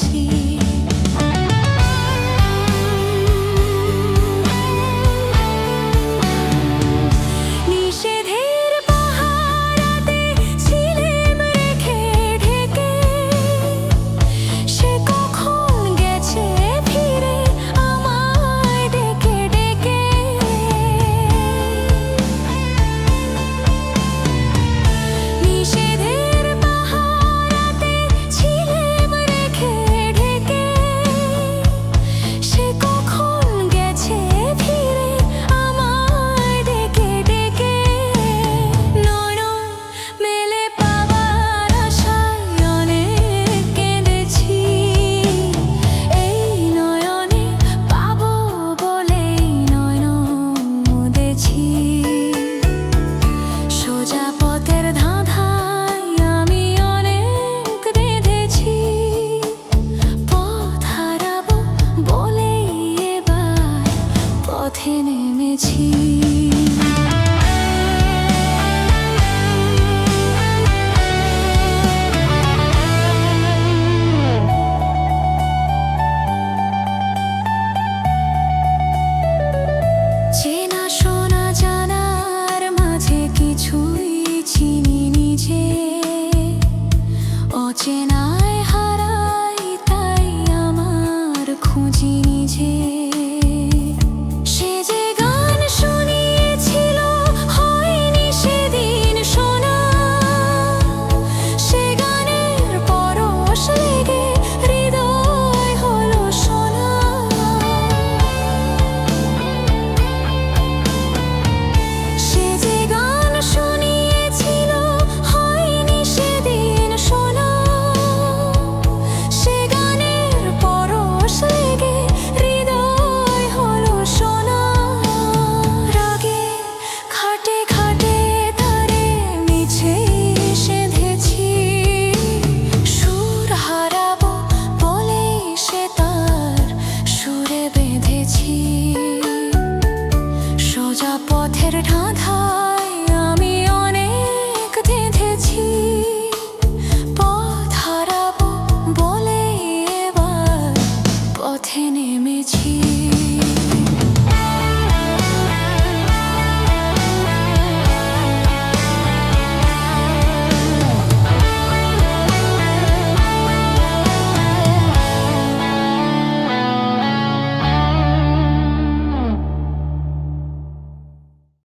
起 পথে নেমেছি। সোজা পথের ধাঁধায় আমি অনেক বলে পথে নেমেছি।